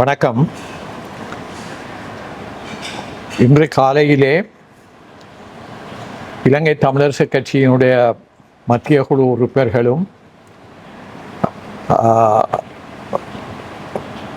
வணக்கம். இன்று காலையிலே இலங்கை தமிழரசு கட்சியினுடைய மத்திய குழு உறுப்பினர்களும்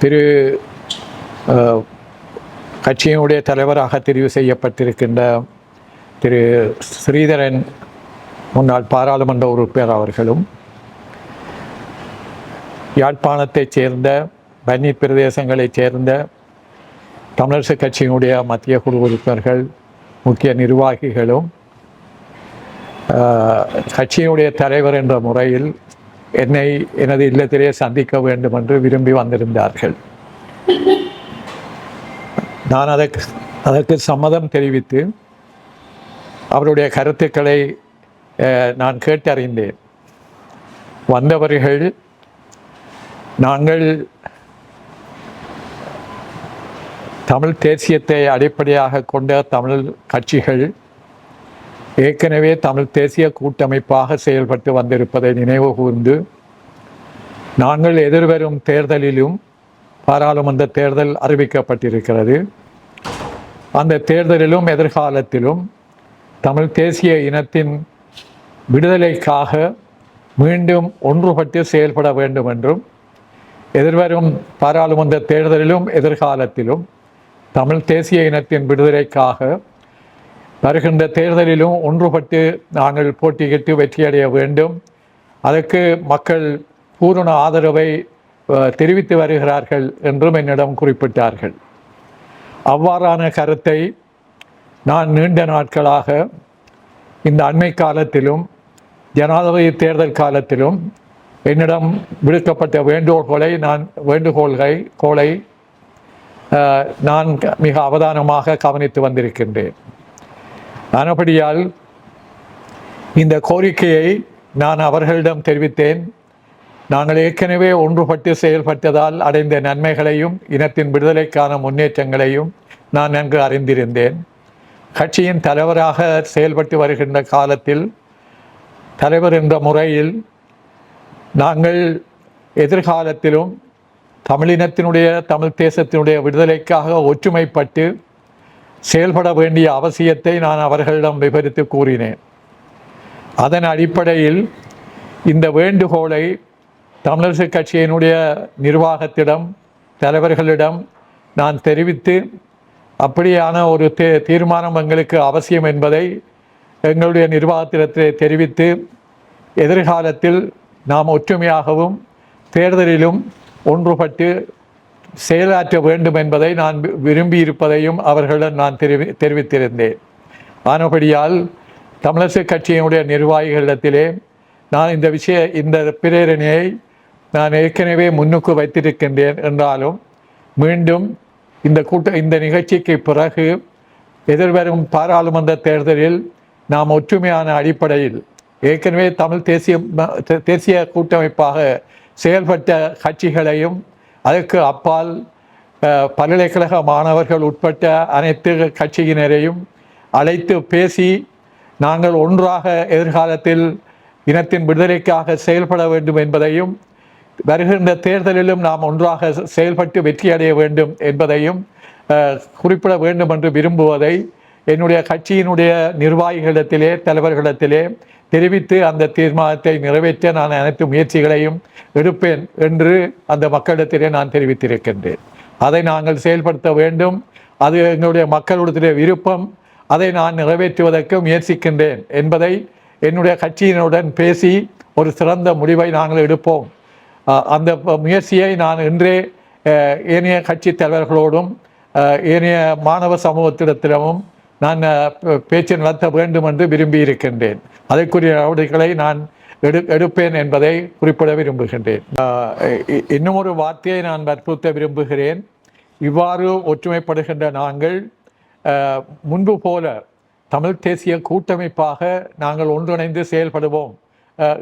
திரு கட்சியினுடைய தலைவராக தெரிவு செய்யப்பட்டிருக்கின்ற திரு ஸ்ரீதரன் முன்னாள் பாராளுமன்ற உறுப்பினர் அவர்களும் யாழ்ப்பாணத்தைச் சேர்ந்த வன்னி பிரதேசங்களைச் சேர்ந்த தமிழரசு கட்சியினுடைய மத்திய குழு உறுப்பினர்கள் முக்கிய நிர்வாகிகளும் கட்சியினுடைய தலைவர் என்ற முறையில் என்னை எனது இல்லத்திலே சந்திக்க வேண்டும் என்று விரும்பி வந்திருந்தார்கள். நான் அதற்கு அதற்கு சம்மதம் தெரிவித்து அவருடைய கருத்துக்களை நான் கேட்டறிந்தேன். வந்தவர்கள் நாங்கள் தமிழ் தேசியத்தை அடிப்படையாக கொண்ட தமிழ் கட்சிகள் ஏற்கனவே தமிழ் தேசிய கூட்டமைப்பாக செயல்பட்டு வந்திருப்பதை நினைவு கூர்ந்து நாங்கள் எதிர்வரும் தேர்தலிலும் பாராளுமன்ற தேர்தல் அறிவிக்கப்பட்டிருக்கிறது. அந்த தேர்தலிலும் எதிர்காலத்திலும் தமிழ் தேசிய இனத்தின் விடுதலைக்காக மீண்டும் ஒன்றுபட்டு செயல்பட வேண்டும் என்றும் எதிர்வரும் பாராளுமன்ற தேர்தலிலும் எதிர்காலத்திலும் தமிழ் தேசிய இனத்தின் விடுதலைக்காக வருகின்ற தேர்தலிலும் ஒன்றுபட்டு நாங்கள் போட்டியிட்டு வெற்றியடைய வேண்டும். அதற்கு மக்கள் பூரண ஆதரவை தெரிவித்து வருகிறார்கள் என்றும் என்னிடம் குறிப்பிட்டார்கள். அவ்வாறான கருத்தை நான் நீண்ட நாட்களாக இந்த அண்மை காலத்திலும் ஜனாதிபதி தேர்தல் காலத்திலும் என்னிடம் விடுக்கப்பட்ட வேண்டுகோள்களை நான் வேண்டுகோள்களை கோளை நான் மிக அவதானமாக கவனித்து வந்திருக்கின்றேன். ஆனபடியால் இந்த கோரிக்கையை நான் அவர்களிடம் தெரிவித்தேன். நாங்கள் ஏற்கனவே ஒன்றுபட்டு செயல்பட்டதால் அடைந்த நன்மைகளையும் இனத்தின் விடுதலைக்கான முன்னேற்றங்களையும் நான் நன்கு அறிந்திருந்தேன். கட்சியின் தலைவராக செயல்பட்டு வருகின்ற காலத்தில் தலைவர் என்ற முறையில் நாங்கள் எதிர்காலத்திலும் தமிழினத்தினுடைய தமிழ் தேசத்தினுடைய விடுதலைக்காக ஒற்றுமைப்பட்டு செயல்பட வேண்டிய அவசியத்தை நான் அவர்களிடம் விவரித்து கூறினேன். அதன் அடிப்படையில் இந்த வேண்டுகோளை தமிழரசு கட்சியினுடைய நிர்வாகத்திடம் தலைவர்களிடம் நான் தெரிவித்து அப்படியான ஒரு தே தீர்மானம் எங்களுக்கு அவசியம் என்பதை எங்களுடைய நிர்வாகத்திடத்தை தெரிவித்து எதிர்காலத்தில் நாம் ஒற்றுமையாகவும் தேர்தலிலும் ஒன்றுபட்டு செயலாற்ற வேண்டும் என்பதை நான் வி- விரும்பியிருப்பதையும் அவர்களிடம் நான் தெரிவி தெரிவித்திருந்தேன். ஆனபடியால் தமிழரசு கட்சியினுடைய நிர்வாகிகளிடத்திலே நான் இந்த விஷய இந்த பிரேரணையை நான் ஏற்கனவே முன்னுக்கு வைத்திருக்கின்றேன் என்றாலும் மீண்டும் இந்த கூட்ட இந்த நிகழ்ச்சிக்கு பிறகு எதிர்வரும் பாராளுமன்ற தேர்தலில் நாம் ஒற்றுமையான அடிப்படையில் ஏற்கனவே தமிழ் தேசிய தேசிய கூட்டமைப்பாக செயல்பட்ட கட்சிகளையும் அதற்கு அப்பால் பல்கலைக்கழக மாணவர்கள் உட்பட்ட அனைத்து கட்சியினரையும் அழைத்து பேசி நாங்கள் ஒன்றாக எதிர்காலத்தில் இனத்தின் விடுதலைக்காக செயல்பட வேண்டும் என்பதையும் வருகின்ற தேர்தலிலும் நாம் ஒன்றாக செயல்பட்டு வெற்றியடைய வேண்டும் என்பதையும் குறிப்பிட வேண்டும் என்று விரும்புவதை என்னுடைய கட்சியினுடைய நிர்வாகிகளிடத்திலே தலைவர்களிடத்திலே தெரிவித்து அந்த தீர்மானத்தை நிறைவேற்ற நான் அனைத்து முயற்சிகளையும் எடுப்பேன் என்று அந்த மக்களிடத்திலே நான் தெரிவித்திருக்கின்றேன். அதை நாங்கள் செயல்படுத்த வேண்டும். அது எங்களுடைய மக்களிடத்திலே விருப்பம். அதை நான் நிறைவேற்றுவதற்கு முயற்சிக்கின்றேன் என்பதை என்னுடைய கட்சியினுடன் பேசி ஒரு சிறந்த முடிவை நாங்கள் எடுப்போம். அந்த முயற்சியை நான் இன்றே ஏனைய கட்சி தலைவர்களோடும் ஏனைய மாணவ சமூகத்திடத்திடமும் நான் அஹ், பேச்சு நடத்த வேண்டும் என்று விரும்பி இருக்கின்றேன். அதற்குரிய நடவடிக்கைகளை நான் எடு எடுப்பேன் என்பதை குறிப்பிட விரும்புகின்றேன். இ- இன்னும் ஒரு வார்த்தையை நான் வற்புறுத்த விரும்புகிறேன். இவ்வாறு ஒற்றுமைப்படுகின்ற நாங்கள் முன்பு போல தமிழ் தேசிய கூட்டமைப்பாக நாங்கள் ஒன்றிணைந்து செயல்படுவோம்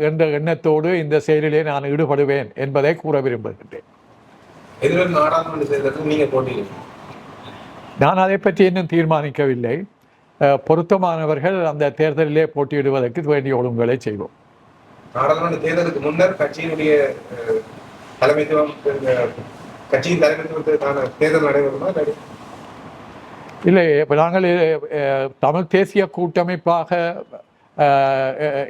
என்ற எண்ணத்தோடு இந்த செயலிலே நான் ஈடுபடுவேன் என்பதை கூற விரும்புகின்றேன். எதிர்வரும் நாடாளுமன்ற தேர்தலுக்கு நீங்க போட்டியிடுங்க நான் அதை பற்றி இன்னும் தீர்மானிக்கவில்லை. பொருத்தமானவர்கள் அந்த தேர்தலிலே போட்டியிடுவதற்கு வேண்டிய ஒழுங்குகளை செய்வோம். நாடாளுமன்ற தேர்தலுக்கு முன்னர் கட்சியினுடைய தலைமைத்துவம் கட்சியின் தலைமைத்துவத்திற்கான தேர்தல் நடைபெறுமா இல்லை? இப்போ நாங்கள் தமிழ் தேசிய கூட்டமைப்பாக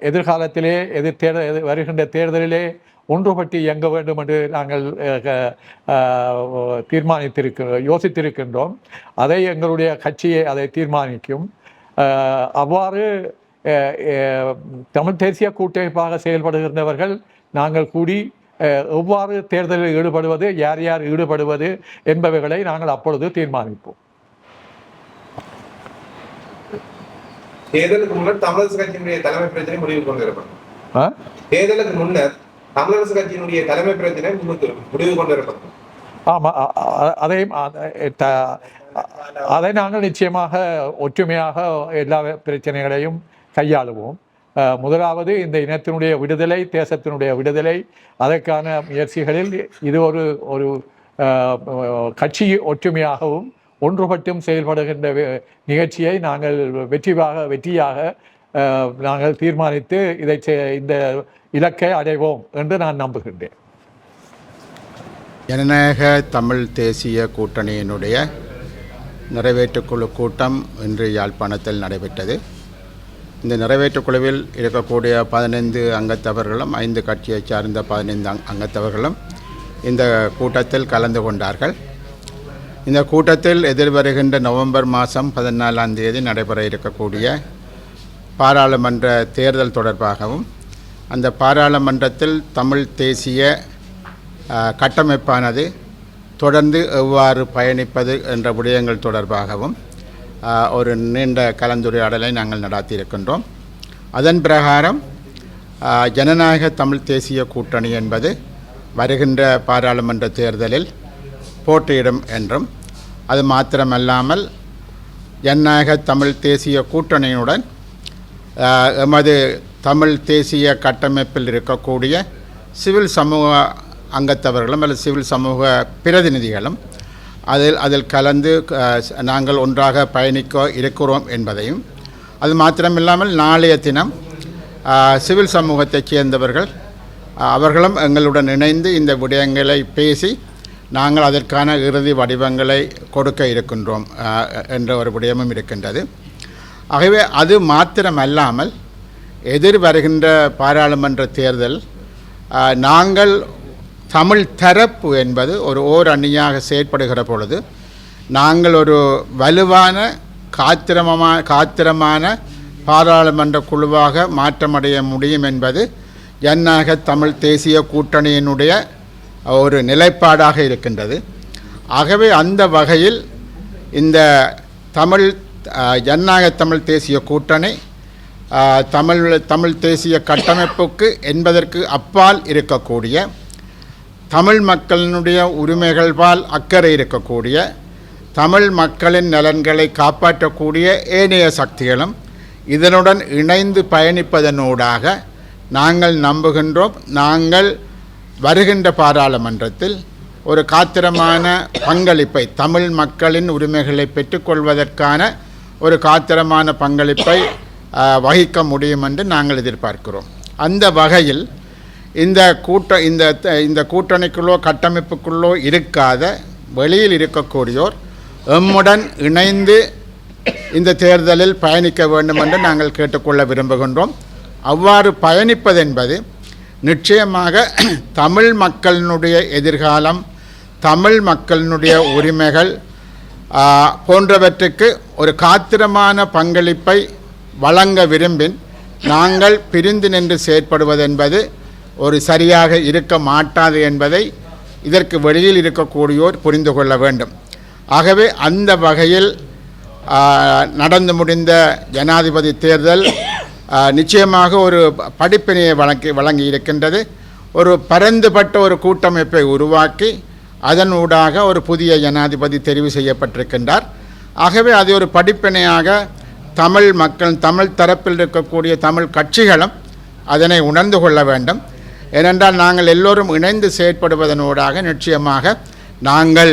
எதிர்காலத்திலே எதிர் தேர்தல் வருகின்ற தேர்தலிலே ஒன்றுபட்டு இயங்க வேண்டும் என்று நாங்கள் அஹ், தீர்மானித்திருக்க யோசித்திருக்கின்றோம். அதை எங்களுடைய கட்சியை அதை தீர்மானிக்கும். அவ்வாறு தமிழ் தேசிய கூட்டமைப்பாக செயல்படுகின்றவர்கள் நாங்கள் கூடி எவ்வாறு தேர்தலில் ஈடுபடுவது யார் யார் ஈடுபடுவது என்பவைகளை நாங்கள் அப்பொழுது தீர்மானிப்போம். தேர்தலுக்கு முன்னர் தமிழரசு கட்சியினுடைய தலைமை பிரச்சனை முடிவு கொண்டு வரப்படும் ஆ? தேர்தலுக்கு முன்னர் தமிழரசு கட்சியினுடைய தலைமை பிரச்சனை முடிவு கொண்டு வரப்படும் ஆமாம் அதையும் அதை நாங்கள் நிச்சயமாக ஒற்றுமையாக எல்லா பிரச்சனைகளையும் கையாளுவோம். முதலாவது இந்த இனத்தினுடைய விடுதலை தேசத்தினுடைய விடுதலை அதற்கான முயற்சிகளில் இது ஒரு ஒரு கட்சி ஒற்றுமையாகவும் ஒன்றுபட்டும் செயல்படுகின்ற நிகழ்ச்சியை நாங்கள் வெற்றியாக வெற்றியாக நாங்கள் தீர்மானித்து இதை செ- இந்த இலக்கை அடைவோம் என்று நான் நம்புகின்றேன். ஜனநாயக தமிழ் தேசிய கூட்டணியினுடைய நிறைவேற்றுக்குழு கூட்டம் இன்று யாழ்ப்பாணத்தில் நடைபெற்றது. இந்த நிறைவேற்றுக்குழுவில் இருக்கக்கூடிய பதினைந்து அங்கத்தவர்களும் ஐந்து கட்சியைச் சார்ந்த பதினைந்து அங்கத்தவர்களும் இந்த கூட்டத்தில் கலந்து கொண்டார்கள். இந்த கூட்டத்தில் எதிர்வருகின்ற நவம்பர் மாதம் பதினாலாம் தேதி நடைபெற இருக்கக்கூடிய பாராளுமன்ற தேர்தல் தொடர்பாகவும் அந்த பாராளுமன்றத்தில் தமிழ் தேசிய கட்டமைப்பானது தொடர்ந்து எவ்வாறு பயணிப்பது என்ற விடயங்கள் தொடர்பாகவும் ஒரு நீண்ட கலந்துரையாடலை நாங்கள் நடாத்தியிருக்கின்றோம். அதன் பிரகாரம் ஜனநாயக தமிழ் தேசிய கூட்டணி என்பது வருகின்ற பாராளுமன்ற தேர்தலில் போட்டியிடும் என்றும் அது மாத்திரமல்லாமல் ஜனநாயக தமிழ் தேசிய கூட்டணியுடன் எமது தமிழ் தேசிய கட்டமைப்பில் இருக்கக்கூடிய சிவில் சமூக அங்கத்தவர்களும் அல்லது சிவில் சமூக பிரதிநிதிகளும் அதில் அதில் கலந்து நாங்கள் ஒன்றாக பயணிக்க இருக்கிறோம் என்பதையும் அது மாத்திரமில்லாமல் நாளைய தினம் சிவில் சமூகத்தைச் சேர்ந்தவர்கள் அவர்களும் எங்களுடன் இணைந்து இந்த விடயங்களை பேசி நாங்கள் அதற்கான இறுதி வடிவங்களை கொடுக்க இருக்கின்றோம் என்ற ஒரு விடயமும் இருக்கின்றது. ஆகவே அது மாத்திரமல்லாமல் எதிர் வருகின்ற பாராளுமன்ற தேர்தல் நாங்கள் தமிழ் தரப்பு என்பது ஒரு ஓர் அணியாக செயற்படுகிற பொழுது நாங்கள் ஒரு வலுவான காத்திரமமா காத்திரமான பாராளுமன்ற குழுவாக மாற்றமடைய முடியும் என்பது ஜனநாயக தமிழ் தேசிய கூட்டணியினுடைய ஒரு நிலைப்பாடாக இருக்கின்றது. ஆகவே அந்த வகையில் இந்த தமிழ் ஜனநாயக தமிழ் தேசிய கூட்டணி தமிழ் தமிழ் தேசிய கட்டமைப்புக்கு என்பதற்கு அப்பால் இருக்கக்கூடிய தமிழ் மக்களினுடைய உரிமைகள்பால் அக்கறை இருக்கக்கூடிய தமிழ் மக்களின் நலன்களை காப்பாற்றக்கூடிய ஏனைய சக்திகளும் இதனுடன் இணைந்து பயணிப்பதனூடாக நாங்கள் நம்புகின்றோம். நாங்கள் வருகின்ற பாராளுமன்றத்தில் ஒரு காத்திரமான பங்களிப்பை தமிழ் மக்களின் உரிமைகளை பெற்றுக்கொள்வதற்கான ஒரு காத்திரமான பங்களிப்பை வகிக்க முடியும் என்று நாங்கள் எதிர்பார்க்கிறோம். அந்த வகையில் இந்த கூட்ட இந்த த- இந்த கூட்டணிக்குள்ளோ கட்டமைப்புக்குள்ளோ இருக்காத வெளியில் இருக்கக்கூடியோர் எம்முடன் இணைந்து இந்த தேர்தலில் பயணிக்க வேண்டும் என்று நாங்கள் கேட்டுக்கொள்ள விரும்புகின்றோம். அவ்வாறு பயணிப்பதென்பது நிச்சயமாக தமிழ் மக்களினுடைய எதிர்காலம் தமிழ் மக்களினுடைய உரிமைகள் போன்றவற்றுக்கு ஒரு காத்திரமான பங்களிப்பை வழங்க விரும்பின். நாங்கள் பிரிந்து நின்று செயற்படுவதென்பது ஒரு சரியாக இருக்க மாட்டாது என்பதை இதற்கு வெளியில் இருக்கக்கூடியோர் புரிந்து கொள்ள வேண்டும். ஆகவே அந்த வகையில் நடந்து முடிந்த ஜனாதிபதி தேர்தல் நிச்சயமாக ஒரு படிப்பினையை வழங்கி வழங்கி இருக்கின்றது. ஒரு பரந்துபட்ட ஒரு கூட்டமைப்பை உருவாக்கி அதன் ஊடாக ஒரு புதிய ஜனாதிபதி தெரிவு செய்யப்பட்டிருக்கின்றார். ஆகவே அது ஒரு படிப்பினையாக தமிழ் மக்கள் தமிழ் தரப்பில் இருக்கக்கூடிய தமிழ் கட்சிகளும் அதனை உணர்ந்து கொள்ள வேண்டும். ஏனென்றால் நாங்கள் எல்லோரும் இணைந்து செயற்படுவதனூடாக நிச்சயமாக நாங்கள்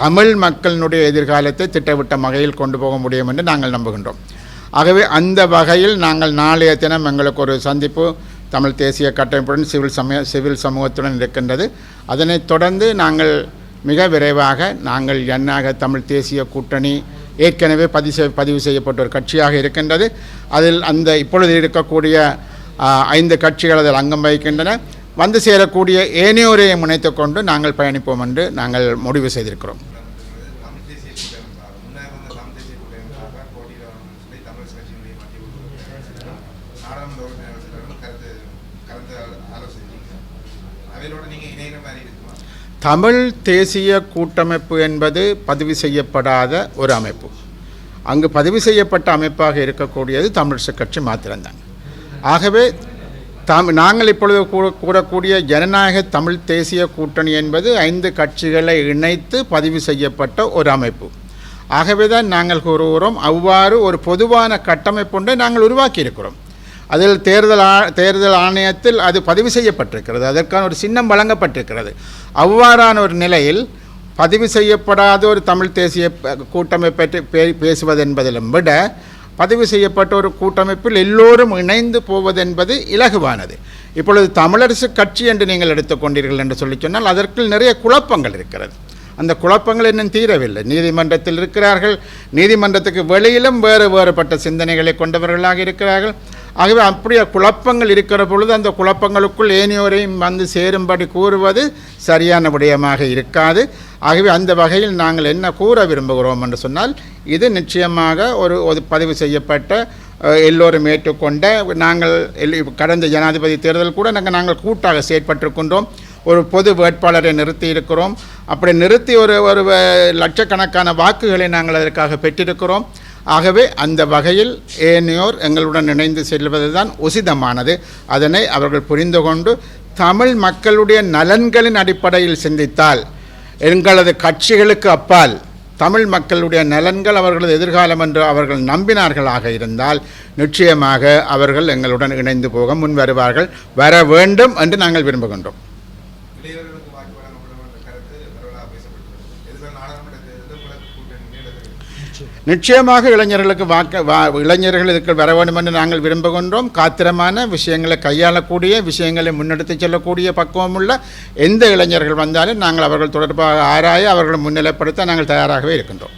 தமிழ் மக்களினுடைய எதிர்காலத்தை திட்டமிட்ட வகையில் கொண்டு போக முடியும் என்று நாங்கள் நம்புகின்றோம். ஆகவே அந்த வகையில் நாங்கள் நாளைய தினம் எங்களுக்கு ஒரு சந்திப்பு தமிழ் தேசிய கட்டமைப்புடன் சிவில் சமய சிவில் சமூகத்துடன் இருக்கின்றது. அதனைத் தொடர்ந்து நாங்கள் மிக விரைவாக நாங்கள் என்னாக தமிழ் தேசிய கூட்டணி ஏற்கனவே பதிவு செய்- பதிவு செய்யப்பட்ட ஒரு கட்சியாக இருக்கின்றது. அதில் அந்த இப்பொழுது இருக்கக்கூடிய ஐந்து கட்சிகள் அதில் அங்கம் வகிக்கின்றன. வந்து சேரக்கூடிய ஏனையோரையும் முனைத்து கொண்டு நாங்கள் பயணிப்போம் என்று நாங்கள் முடிவு செய்திருக்கிறோம் தமிழ் தேசிய கூட்டமைப்பாக முன்னர் இருந்த தமிழ் தேசிய கூட்டமைப்பாக போட்டியிடணும்னு சொல்லி தமிழரசு கட்சியினுடைய மத்திய நாடாளுமன்ற கருத்து கலந்து இணைகிற மாதிரி இருக்குமா? தமிழ் தேசிய கூட்டமைப்பு என்பது பதிவு செய்யப்படாத ஒரு அமைப்பு. அங்கு பதிவு செய்யப்பட்ட அமைப்பாக இருக்கக்கூடியது தமிழிசை கட்சி மாத்திரம்தான். ஆகவே தாம் நாங்கள் இப்பொழுது கூற- கூறக்கூடிய ஜனநாயக தமிழ் தேசிய கூட்டணி என்பது ஐந்து கட்சிகளை இணைத்து பதிவு செய்யப்பட்ட ஒரு அமைப்பு. ஆகவே தான் நாங்கள் கூறுகிறோம் அவ்வாறு ஒரு பொதுவான கட்டமைப்புண்டை நாங்கள் உருவாக்கியிருக்கிறோம். அதில் தேர்தல் ஆ தேர்தல் ஆணையத்தில் அது பதிவு செய்யப்பட்டிருக்கிறது அதற்கான ஒரு சின்னம் வழங்கப்பட்டிருக்கிறது. அவ்வாறான ஒரு நிலையில் பதிவு செய்யப்படாத ஒரு தமிழ் தேசிய ப- கூட்டமைப்பை பற்றி பே- விட பதிவு செய்யப்பட்ட ஒரு கூட்டமைப்பில் எல்லோரும் இணைந்து போவதென்பது இலகுவானது. இப்பொழுது தமிழரசு கட்சி என்று நீங்கள் எடுத்துக்கொண்டீர்கள் என்று சொல்லி சொன்னால் அதற்குள் நிறைய குழப்பங்கள் இருக்கிறது. அந்த குழப்பங்கள் இன்னும் தீரவில்லை. நீதிமன்றத்தில் இருக்கிறார்கள். நீதிமன்றத்துக்கு வெளியிலும் வேறு வேறுபட்ட சிந்தனைகளை கொண்டவர்களாக இருக்கிறார்கள். ஆகவே அப்படியே குழப்பங்கள் இருக்கிற பொழுது அந்த குழப்பங்களுக்குள் ஏனையோரையும் வந்து சேரும்படி கூறுவது சரியான விடயமாக இருக்காது. ஆகவே அந்த வகையில் நாங்கள் என்ன கூற விரும்புகிறோம் என்று சொன்னால் இது நிச்சயமாக ஒரு ஒரு பதிவு செய்யப்பட்ட எல்லோரும் ஏற்றுக்கொண்ட நாங்கள் கடந்த ஜனாதிபதி தேர்தல் கூட நாங்கள் நாங்கள் கூட்டாக செயற்பட்டிருக்கின்றோம். ஒரு பொது வேட்பாளரை நிறுத்தி இருக்கிறோம். அப்படி நிறுத்தி ஒரு ஒரு லட்சக்கணக்கான வாக்குகளை நாங்கள் அதற்காக பெற்றிருக்கிறோம். ஆகவே அந்த வகையில் ஏனையோர் எங்களுடன் இணைந்து செல்வது தான் உசிதமானது. அதனை அவர்கள் புரிந்து கொண்டு தமிழ் மக்களுடைய நலன்களின் அடிப்படையில் சிந்தித்தால் எங்களது கட்சிகளுக்கு அப்பால் தமிழ் மக்களுடைய நலன்கள் அவர்களது எதிர்காலம் என்று அவர்கள் நம்பினார்களாக இருந்தால் நிச்சயமாக அவர்கள் எங்களுடன் இணைந்து போக முன் வருவார்கள் வர வேண்டும் என்று நாங்கள் விரும்புகின்றோம் இளையவர்களுக்கு வாக்கு வழங்கப்படும் என்ற கருத்து பரவலாக பேசப்பட்டது எதிர்கால நாடாளுமன்ற தேர்தலில் உங்களுக்கு கூட்டணி நீளத்தில் நிச்சயமாக இளைஞர்களுக்கு வாக்க வா இளைஞர்கள் இதுக்கு வர வேண்டும் என்று நாங்கள் விரும்புகின்றோம். காத்திரமான விஷயங்களை கையாளக்கூடிய விஷயங்களை முன்னெடுத்து செல்லக்கூடிய பக்குவமுள்ள எந்த இளைஞர்கள் வந்தாலும் நாங்கள் அவர்கள் தொடர்பாக ஆராய அவர்களை முன்னிலைப்படுத்த நாங்கள் தயாராகவே இருக்கின்றோம்.